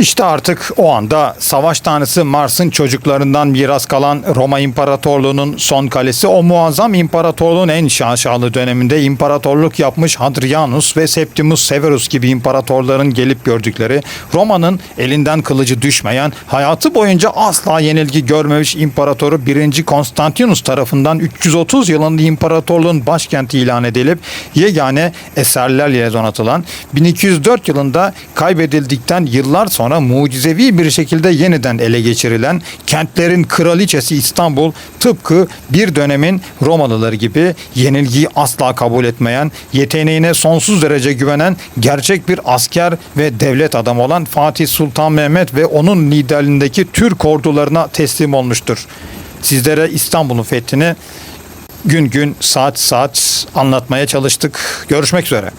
İşte artık o anda savaş tanrısı Mars'ın çocuklarından miras kalan Roma İmparatorluğu'nun son kalesi o muazzam imparatorluğun en şaşalı döneminde imparatorluk yapmış Hadrianus ve Septimus Severus gibi imparatorların gelip gördükleri Roma'nın elinden kılıcı düşmeyen hayatı boyunca asla yenilgi görmemiş imparatoru 1. Konstantinus tarafından 330 yılında imparatorluğun başkenti ilan edilip yegane eserlerle donatılan 1204 yılında kaybedildikten yıllar sonra mucizevi bir şekilde yeniden ele geçirilen kentlerin kraliçesi İstanbul tıpkı bir dönemin Romalıları gibi yenilgiyi asla kabul etmeyen, yeteneğine sonsuz derece güvenen gerçek bir asker ve devlet adamı olan Fatih Sultan Mehmet ve onun liderliğindeki Türk ordularına teslim olmuştur. Sizlere İstanbul'un fethini gün gün saat saat anlatmaya çalıştık. Görüşmek üzere.